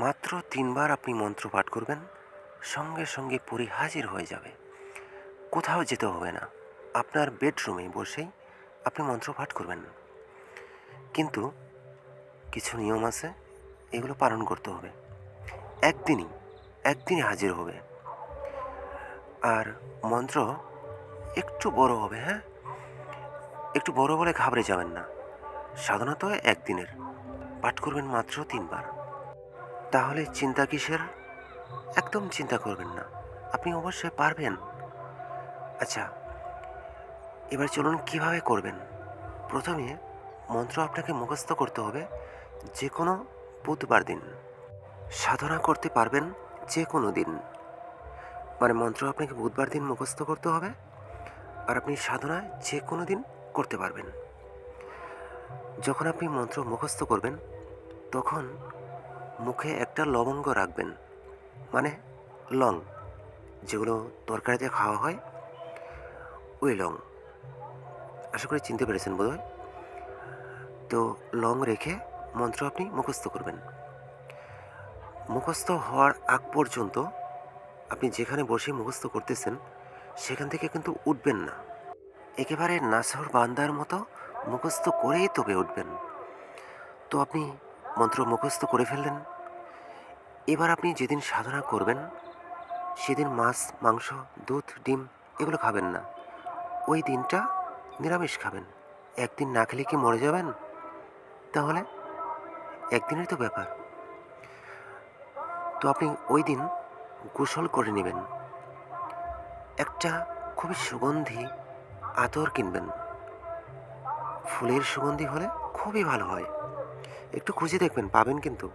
মাত্র তিনবার আপনি মন্ত্র পাঠ করবেন, সঙ্গে সঙ্গে পরি হাজির হয়ে যাবে। কোথাও যেতে হবে না। আপনার বেডরুমে বসেই আপনি মন্ত্র পাঠ করবেন। কিন্তু কিছু নিয়ম আছে, এগুলো পালন করতে হবে। একদিনই একদিনে হাজির হবে। আর মন্ত্র একটু বড় হবে হ্যাঁ? একটু বড় বলে ঘাবড়ে যাবেন না। সাধারণত একদিনের। পাঠ করবেন মাত্র তিনবার। তাহলে চিন্তা কিসের? একদম চিন্তা করবেন না। আপনি অবশ্যই পারবেন। আচ্ছা এবার চলুন কীভাবে করবেন? প্রথমে মন্ত্র আপনাকে মুখস্থ করতে হবে যে কোনো বুধবার দিন। সাধনা করতে পারবেন যে কোনো দিন। মানে মন্ত্র আপনাকে বুধবার দিন মুখস্থ করতে হবে আর আপনি সাধনা যে কোনো দিন করতে পারবেন। যখন আপনি মন্ত্র মুখস্থ করবেন, তখন মুখে একটা লবঙ্গ রাখবেন। মানে লং, যেগুলো তরকারিতে খাওয়া হয়, ওই লং। আশা করি চিনতে পেরেছেন বোধহয়? তো লং রেখে মন্ত্র আপনি মুখস্থ করবেন। মুখস্থ হওয়ার আগ পর্যন্ত আপনি যেখানে বসে মুখস্থ করতেছেন, সেখান থেকে কিন্তু উঠবেন না। একেবারে নাসর বান্দার মতো মুখস্থ করেই তবে উঠবেন। তো আপনি মন্ত্র মুখস্থ করে ফেললেন। এবার আপনি যেদিন সাধনা করবেন, সেদিন মাছ, মাংস, দুধ, ডিম এগুলো খাবেন না। ওই দিনটা নিরামিষ খাবেন। একদিন না খেলে কি মরে যাবেন? তাহলে একদিনের তো ব্যাপার। তো আপনি ওই দিন গোসল করে নেবেন। একটা খুবই সুগন্ধি আতর কিনবেন। ফুলের সুগন্ধি হলে খুবই ভালো হয়। একটু খুঁজে দেখবেন, পাবেন কিন্তু।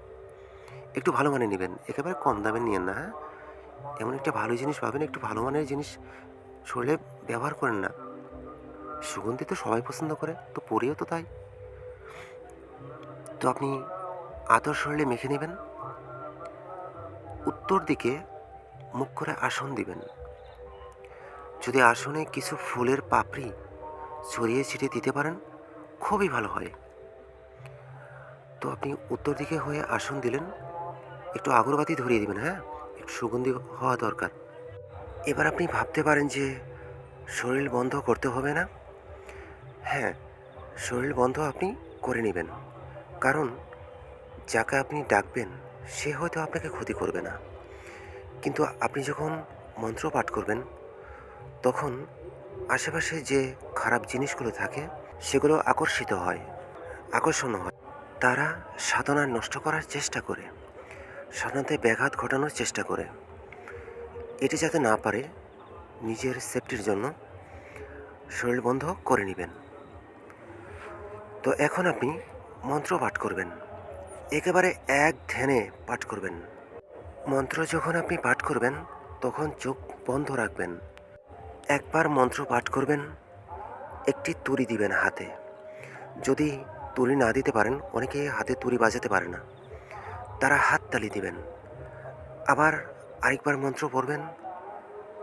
একটু ভালো মানে নেবেন। একেবারে কম দামে নিয়েন না হ্যাঁ? এমন একটা ভালো জিনিস পাবেন, একটু ভালো মানের জিনিস শরীরে ব্যবহার করেন না। সুগন্ধি তো সবাই পছন্দ করে, তো পরেও তো তাই। তো আপনি আতর শরীরে মেখে নেবেন, উত্তর দিকে মুখ করে আসন দিবেন। যদি আসনে কিছু ফুলের পাপড়ি ছড়িয়ে ছিটিয়ে দিতে পারেন, খুবই ভালো হয়। তো আপনি উত্তর দিকে হয়ে আসন দিলেন। একটু আগরবাতি ধরিয়ে দিবেন হ্যাঁ? একটু সুগন্ধি হওয়া দরকার। এবার আপনি ভাবতে পারেন যে শরীর বন্ধ করতে হবে না। হ্যাঁ শরীর বন্ধ আপনি করে নেবেন। কারণ যাকে আপনি ডাকবেন, সে হয়তো আপনাকে ক্ষতি করবে না। কিন্তু আপনি যখন মন্ত্র পাঠ করবেন, তখন আশেপাশে যে খারাপ জিনিসগুলো থাকে, সেগুলো আকর্ষিত হয় আকর্ষণ হয়। তারা সাধনা নষ্ট করার চেষ্টা করে, সাধনাতে ব্যাঘাত ঘটানোর চেষ্টা করে। এটি যাতে না পারে, নিজের সেফটির জন্য শরীর বন্ধ করে নেবেন। তো এখন আপনি মন্ত্র পাঠ করবেন। একেবারে এক ধ্যানে পাঠ করবেন। মন্ত্র যখন আপনি পাঠ করবেন, তখন চোখ বন্ধ রাখবেন। একবার মন্ত্র পাঠ করবেন, একটি তুড়ি দিবেন হাতে। যদি তুড়ি না দিতে পারেন, অনেকে হাতে তুড়ি বাজাতে পারে না। তারা হাত তালি দিবেন। আবার আরেকবার মন্ত্র পড়বেন,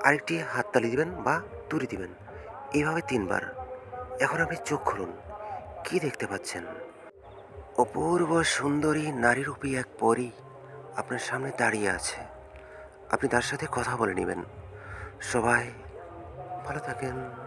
আরেকটি হাততালি দিবেন বা তুড়ি দিবেন। এইভাবে তিনবার। এখন আপনি চোখ খুলুন, কি দেখতে পাচ্ছেন? অপূর্ব সুন্দরী নারীরূপী এক পরী আপনার সামনে দাঁড়িয়ে আছে। আপনি তার সাথে কথা বলে নেবেন। সবাই ভালো থাকেন।